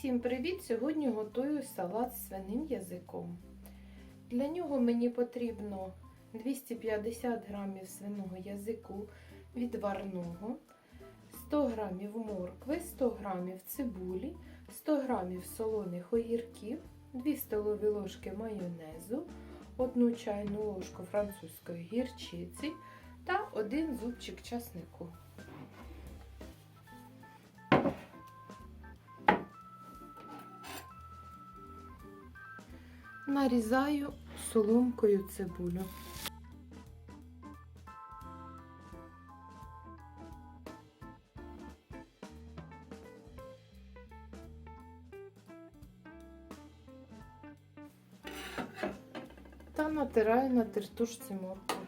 Всім привіт! Сьогодні готую салат з свиним язиком. Для нього мені потрібно 250 грамів свиного язику відварного, 100 грамів моркви, 100 грамів цибулі, 100 грамів солоних огірків, 2 столові ложки майонезу, 1 чайну ложку французької гірчиці та 1 зубчик часнику. Нарізаю соломкою цибулю. Та натираю на тертушці моркву.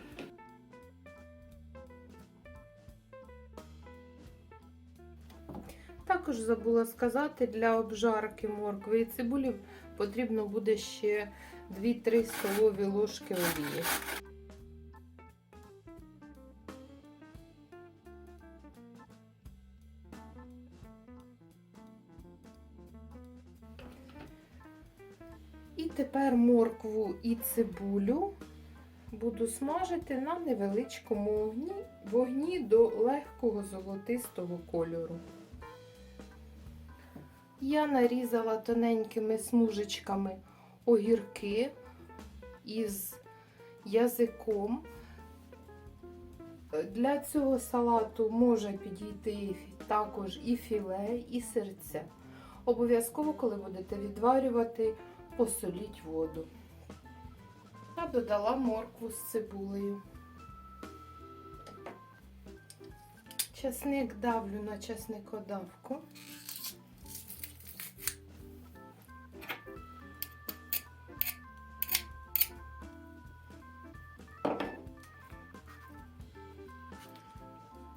Також забула сказати, для обжарки моркви і цибулі потрібно буде ще 2-3 столові ложки олії. І тепер моркву і цибулю буду смажити на невеличкому вогні, вогні до легкого золотистого кольору. Я нарізала тоненькими смужечками огірки із язиком. Для цього салату може підійти також і філе, і серця. Обов'язково, коли будете відварювати, посоліть воду. Я додала моркву з цибулею. Часник давлю на часникодавку.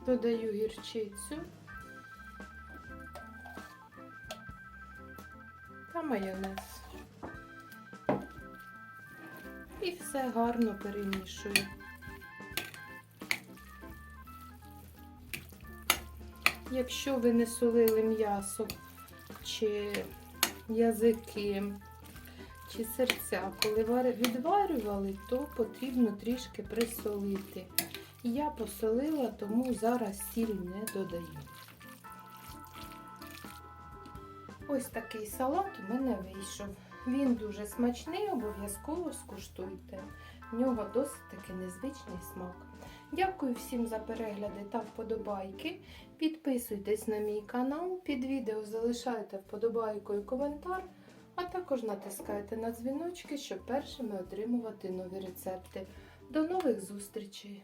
Додаю гірчицю та майонез. І все гарно перемішую. Якщо ви не солили м'ясо чи язики, чи серця, коли відварювали, то потрібно трішки присолити. Я посолила, тому зараз сіль не додаю. Ось такий салат у мене вийшов. Він дуже смачний, обов'язково скуштуйте. В нього досить таки незвичний смак. Дякую всім за перегляди та вподобайки. Підписуйтесь на мій канал, під відео залишайте вподобайку і коментар, а також натискайте на дзвіночки, щоб першими отримувати нові рецепти. До нових зустрічей!